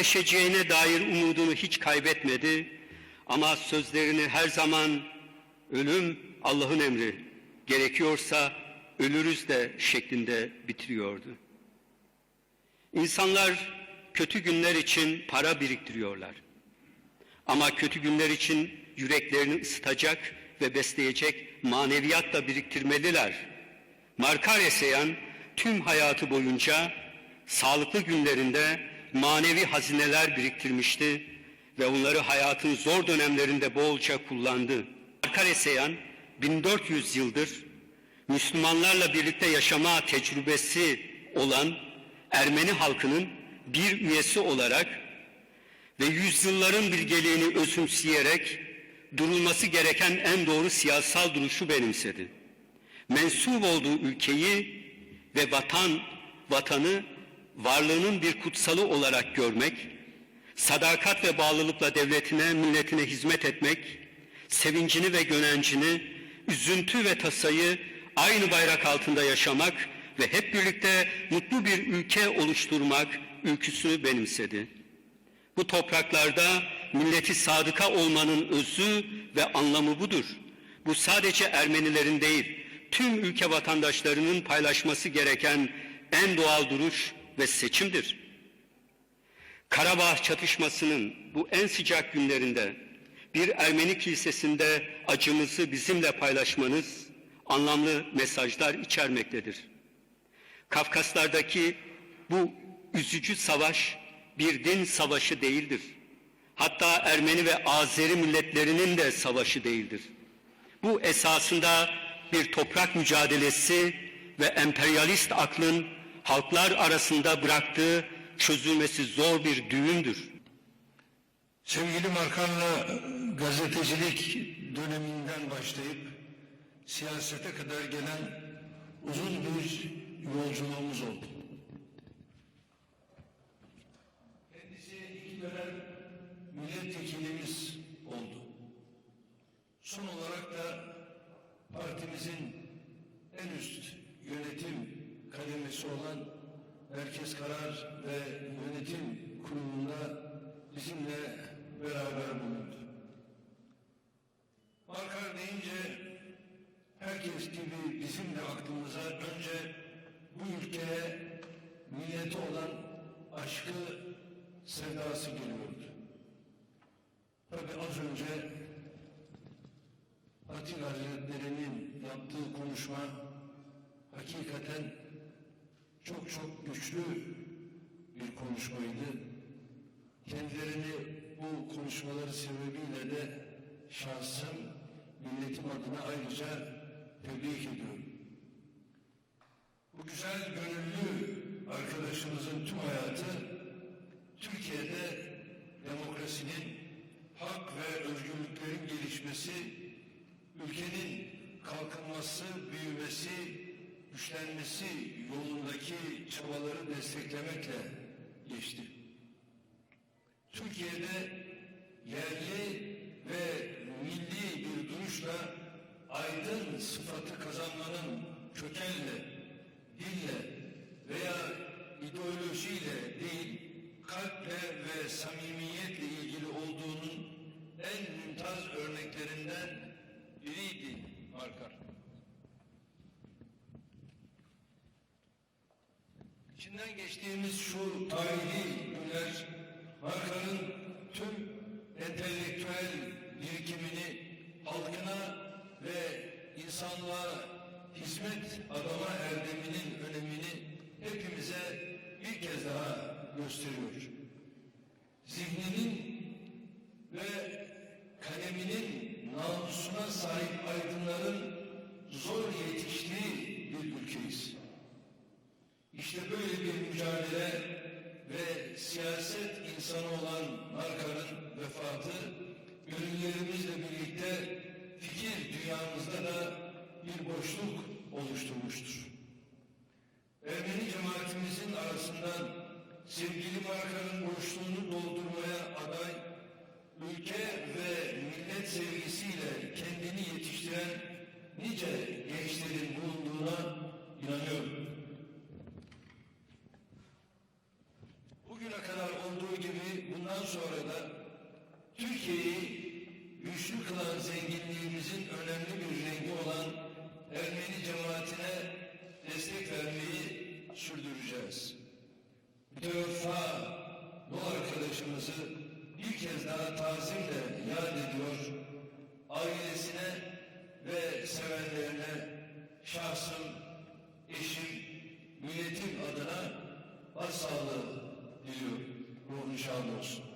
iyileşeceğine dair umudunu hiç kaybetmedi. Ama sözlerini her zaman ölüm Allah'ın emri, gerekiyorsa ölürüz de şeklinde bitiriyordu. İnsanlar kötü günler için para biriktiriyorlar. Ama kötü günler için yüreklerini ısıtacak ve besleyecek maneviyat da biriktirmeliler. Markar Eseyan tüm hayatı boyunca sağlıklı günlerinde manevi hazineler biriktirmişti ve onları hayatın zor dönemlerinde bolca kullandı. Markar Eseyan 1400 yıldır Müslümanlarla birlikte yaşama tecrübesi olan Ermeni halkının bir üyesi olarak ve yüzyılların bilgeliğini özümseyerek durulması gereken en doğru siyasal duruşu benimsedi. Mensup olduğu ülkeyi ve vatan, vatanı varlığının bir kutsalı olarak görmek, sadakat ve bağlılıkla devletine, milletine hizmet etmek, sevincini ve gönencini, üzüntü ve tasayı aynı bayrak altında yaşamak ve hep birlikte mutlu bir ülke oluşturmak ülküsünü benimsedi. Bu topraklarda milleti sadıka olmanın özü ve anlamı budur. Bu sadece Ermenilerin değil, tüm ülke vatandaşlarının paylaşması gereken en doğal duruş ve seçimdir. Karabağ çatışmasının bu en sıcak günlerinde bir Ermeni kilisesinde acımızı bizimle paylaşmanız anlamlı mesajlar içermektedir. Kafkaslardaki bu üzücü savaş bir din savaşı değildir. Hatta Ermeni ve Azeri milletlerinin de savaşı değildir. Bu esasında bir toprak mücadelesi ve emperyalist aklın halklar arasında bıraktığı çözülmesi zor bir düğümdür. Sevgili Markan'la gazetecilik döneminden başlayıp siyasete kadar gelen uzun bir yolculuğumuz oldu. Kendisi iki dönem milletvekilimiz oldu. Son olarak da partimizin en üst yönetim kademesi olan Merkez Karar ve Yönetim Kurulu'nda bizimle beraber bulundu. Markar deyince herkes gibi bizim de aklımıza önce bu ülkeye millete olan aşkı, sevdası geliyordu. Tabi az önce Atilla Hazretleri'nin yaptığı konuşma hakikaten çok güçlü bir konuşmaydı. Kendilerini bu konuşmaları sebebiyle de şahsım milletim adına ayrıca tebrik ediyorum. Bu güzel gönüllü arkadaşımızın tüm hayatı Türkiye'de demokrasinin hak ve özgürlüklerin gelişmesi, ülkenin kalkınması, büyümesi, güçlenmesi yolundaki çabaları desteklemekle geçti. Türkiye'de yerli ve milli bir duruşla aydın sıfatı kazanmanın kökenle, dille veya ideolojiyle değil, kalple ve samimiyetle ilgili olduğunun en mümtaz örneklerinden biriydi Markar. İçinden geçtiğimiz şu tarihi günler Markar'ın tüm entelektüel birikimini halkına ve insanlığa hizmet adama erdeminin önemini hepimize bir kez daha gösteriyor. Zihninin ve kaleminin namusuna sahip aydınların zor yetiştiği bir ülkeyiz. İşte böyle bir mücadele ve siyaset insanı olan Markar'ın vefatı gönüllerimizle birlikte fikir dünyamızda da bir boşluk oluşturmuştur. Ermeni cemaatimizin arasından sevgili Markar'ın Bundan sonra da Türkiye'yi güçlü kılan zenginliğimizin önemli bir rengi olan Ermeni cemaatine destek vermeyi sürdüreceğiz. Müteveffa bu arkadaşımızı bir kez daha tazimle yad ediyor, ailesine ve sevenlerine şahsım, eşim, milletim adına başsağlığı diliyorum. Ruhun şad olsun.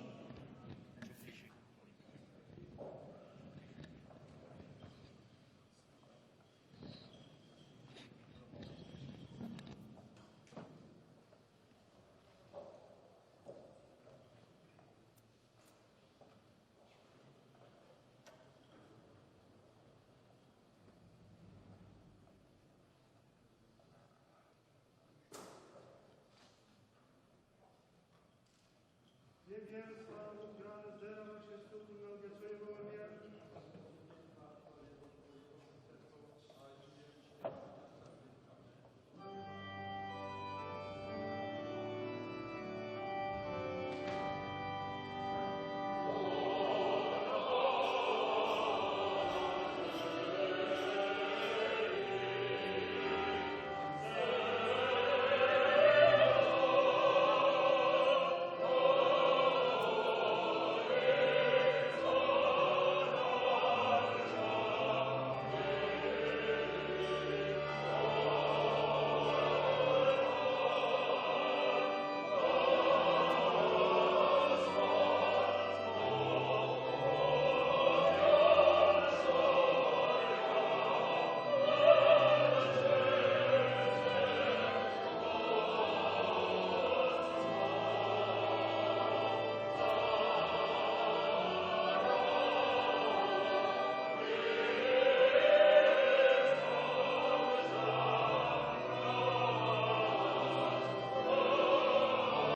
give